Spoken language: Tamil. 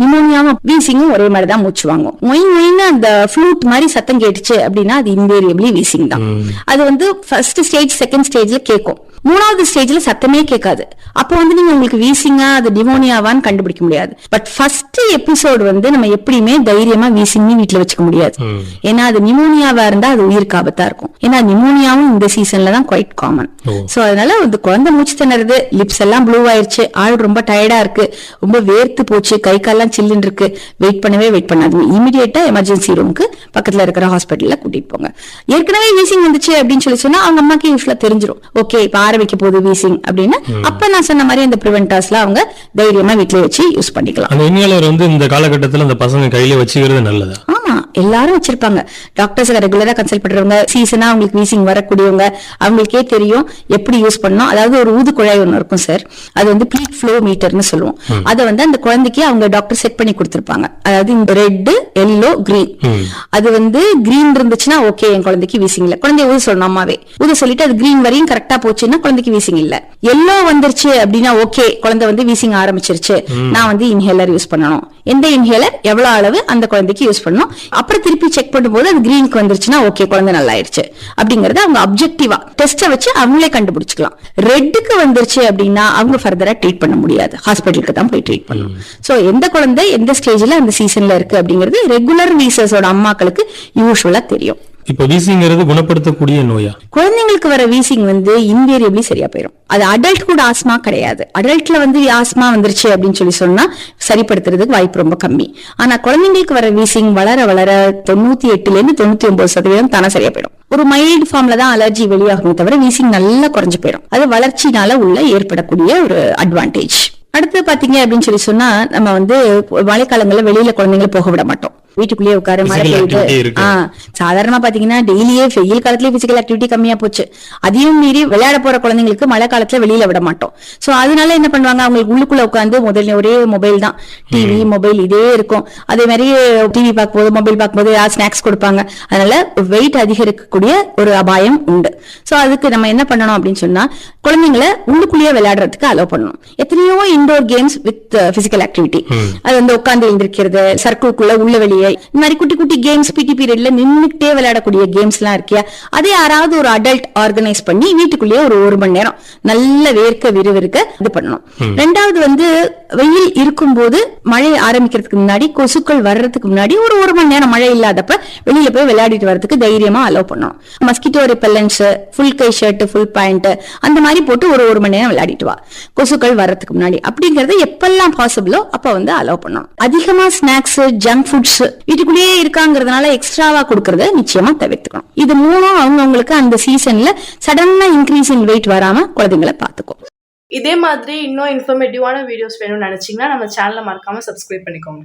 நிமோனியாவும் வீசிங்கும் ஒரே மாதிரி தான் மூச்சு வாங்கும். மொய் மொயின்னு அந்த ஃப்ளூட் மாதிரி சத்தம் கேட்டுச்சு அப்படின்னா அது இன்வேரியபிளி வீசிங் தான். அது வந்து ஃபர்ஸ்ட் ஸ்டேஜ் செகண்ட் ஸ்டேஜ்ல கேட்கும். மூணாவது ஸ்டேஜ்ல சத்தமே கேட்காது. அப்போ வந்து நீங்க உங்களுக்கு வீசிங்கா அது நிமோனியாவான்னு கண்டுபிடிக்க முடியாது. பட் ஃபர்ஸ்ட் எபிசோடு வந்து நம்ம எப்படியுமே தைரியமா வீசிங்னு வீட்ல வச்சுக்க முடியாது. ஏன்னா அது நிமோனியாவா இருந்தா அது உயிருக்கு ஆபத்தா இருக்கும். ஏன்னா நிமோனியாவும் இந்த சீசன்ல தான் குவைட் காமன். சோ அதனால இந்த குழந்தை மூச்சு திணறுது லிப்ஸ் எல்லாம் ப்ளூ ஆயிருச்சு ஆள் ரொம்ப டயர்டா இருக்கு ரொம்ப வேர்த்து போச்சு கை கால்லாம் சில்லுன்னு இருக்கு. வெயிட் பண்ணவே வெயிட் பண்ணாதீங்க. இமிடியேட்டா எமர்ஜென்சி ரூமுக்கு பக்கத்துல இருக்கிற ஹாஸ்பிட்டல்ல கூட்டிட்டு போங்க. ஏற்கனவே வீசிங் வந்துச்சு அப்படின்னு சொல்லி சொன்னா அவங்க அம்மாக்கு யூஸ்வலா தெரிஞ்சிரும். ஓகே இப்ப ஆரம்பிக்க போகுது வீசிங் அப்படின்னு. அப்ப நான் சொன்ன மாதிரி அந்த ப்ரிவென்டர்ஸ்ல அவங்க தைரியமா வீட்லயே வச்சு யூஸ் பண்ணிக்கலாம். அந்த இன்ஹேலர் வந்து இந்த காலகட்டத்துல அந்த பசங்க கையில வச்சுக்கிறது நல்லதா? எல்லாரும் வச்சிருப்பாங்க. டாக்டர்ஸ் ரெகுலரா கன்சல்ட் பண்றவங்க சீசனா அவங்களுக்கு வீசிங் வரக்கூடியவங்க அவங்களுக்கே தெரியும் எப்படி யூஸ் பண்ணணும். அதாவது ஒரு ஊது குழாய் ஒண்ணு இருக்கும் சார் அது வந்து பீக் ஃப்ளோ மீட்டர்னு சொல்லுவோம். அதை வந்து அந்த குழந்தைக்கு அவங்க டாக்டர் செட் பண்ணி கொடுத்திருப்பாங்க. அதாவது இந்த ரெட் எல்லோ கிரீன் அது வந்து கிரீன் இருந்துச்சுன்னா ஓகே என் குழந்தைக்கு வீசிங் இல்ல. குழந்தைய ஊத சொல்லணும் அம்மாவே. ஊத சொல்லிட்டு அது கிரீன் வரையும் கரெக்டா போச்சுன்னா குழந்தைக்கு வீசிங் இல்ல. எல்லோ வந்துருச்சு அப்படின்னா ஓகே குழந்தை வந்து வீசிங் ஆரம்பிச்சிருச்சு. நான் வந்து இன்ஹேலர் யூஸ் பண்ணணும். எந்த இன்ஹேலர் எவ்வளவு அளவு அந்த குழந்தைக்கு யூஸ் பண்ணணும். அப்புறம் திருப்பி செக் பண்ணும்போது அது கிரீனுக்கு வந்துருச்சுன்னா ஓகே குழந்தை நல்லா ஆயிடுச்சு அப்படிங்கறது அவங்க அப்ஜெக்டிவா டெஸ்ட வச்சு அவங்களே கண்டுபிடிச்சுக்கலாம். ரெட்டுக்கு வந்துருச்சு அப்படின்னா அவங்க ஃபர்தரா ட்ரீட் பண்ண முடியாது. ஹாஸ்பிட்டலுக்கு தான் போய் ட்ரீட் பண்ணணும். சோ எந்த குழந்தை எந்த ஸ்டேஜ்ல அந்த சீசன்ல இருக்கு அப்படிங்கிறது ரெகுலர் வீசர்ஸோட அம்மாக்களுக்கு யூஸ்வலா தெரியும். இப்போ வீசிங்கிறது குணப்படுத்தக்கூடிய நோயா? குழந்தைங்களுக்கு வர வீசிங் வந்து இன்வேரியபிளி சரியா போயிடும் அது அடல்ட் கூட ஆஸ்மா கிடையாது. அடல்ட்ல வந்து ஆஸ்மா வந்துருச்சு அப்படின்னு சொல்லி சொன்னா சரிப்படுத்துறதுக்கு வாய்ப்பு ரொம்ப கம்மி. ஆனா குழந்தைங்களுக்கு வர வீசிங் வளர வளர தொண்ணூத்தி எட்டுல இருந்து தொண்ணூத்தி ஒன்பது சதவீதம் தானே சரியா போயிடும். ஒரு மைல்டு ஃபார்ம்ல தான் அலர்ஜி வெளியாகுமே தவிர வீசிங் நல்லா குறைஞ்சு போயிடும் அது வளர்ச்சினால உள்ள ஏற்படக்கூடிய ஒரு அட்வான்டேஜ் அடுத்து பாத்தீங்க அப்படின்னு சொல்லி சொன்னா நம்ம வந்து மழைக்காலங்களில் வெளியில குழந்தைங்களை போக விட மாட்டோம். வீட்டுக்குள்ளேயே உட்காரு மழை Physical பெய்யுது. activity இருக்கு. ஆ, சாதாரணமா பாத்தீங்கன்னா டெய்லியே வெயில் காலத்துலயே பிசிக்கல் ஆக்டிவிட்டி கம்மியா போச்சு. அதையும் மீறி விளையாட போற குழந்தைங்களுக்கு மழை காலத்துல வெளியில விட மாட்டோம். சோ அதனால என்ன பண்ணுவாங்க? அவங்களுக்கு உள்ளுக்குள்ள உட்காந்து முதல்ல ஒரே மொபைல் தான். டிவி மொபைல் இதே இருக்கும். அதே மாதிரி டிவி பார்க்கும்போது மொபைல் பார்க்கும்போது யார் ஸ்நாக்ஸ் கொடுப்பாங்க. அதனால வெயிட் அதிகரிக்கக்கூடிய ஒரு அபாயம் உண்டு. சோ அதுக்கு நம்ம என்ன பண்ணணும் அப்படின்னு சொன்னா குழந்தைங்களை உள்ளுக்குள்ளேயே விளையாடுறதுக்கு அலோவ் பண்ணணும். எத்தனையோ indoor games with physical activity அது வந்து உட்கார்ந்து எழுந்திருக்கிறது சர்க்கிள்குள்ள உள்ள வெளியே இந்த மாதிரி குட்டி குட்டி கேம்ஸ் பிடி பீரியட்ல நின்னுக்கிட்டே விளையாடக்கூடிய கேம்ஸ் எல்லாம் இருக்கியா? அதே யாராவது ஒரு அடல்ட் ஆர்கனைஸ் பண்ணி வீட்டுக்குள்ளேயே ஒரு ஒரு மணி நேரம் நல்ல வேர்க்க விறுவிறுக்க இது பண்ணணும். ரெண்டாவது வந்து வெயில் இருக்கும்போது மழை ஆரம்பிக்கிறதுக்கு முன்னாடி கொசுக்கள் வர்றதுக்கு முன்னாடி ஒரு ஒரு மணி நேரம் மழை இல்லாதப்ப வெளியில போய் விளையாடிட்டு வரதுக்கு தைரியமா அலோவ் பண்ணணும் மஸ்கிட்டோ ரிப்பல்லன்ஸ் ஃபுல் கை ஷர்ட் ஃபுல் பேண்ட் அந்த மாதிரி போட்டு ஒரு ஒரு மணி நேரம் விளையாடிட்டு வா. கொசுக்கள் வர்றதுக்கு முன்னாடி அப்படிங்கறது எப்பெல்லாம் பாசிபிளோ அப்ப வந்து அலோவ் பண்ணணும் அதிகமா ஸ்நாக்ஸ் ஜங்க் ஃபுட்ஸ் வீட்டுக்குள்ளேயே இருக்காங்கிறதுனால எக்ஸ்ட்ராவா கொடுக்கறத நிச்சயமா தவிர்த்துக்கணும். இது மூணும் அவங்கவுங்களுக்கு அந்த சீசன்ல சடனா இன்க்ரீஸ் இன் வெயிட் வராம குழந்தைங்களை பாத்துக்கும் இதே மாதிரி இன்னும் இன்ஃபர்மேட்டிவான வீடியோஸ் வேணும்னு நினைச்சீங்கன்னா நம்ம சேனலை மறக்காம சப்ஸ்கிரைப் பண்ணிக்கோங்க.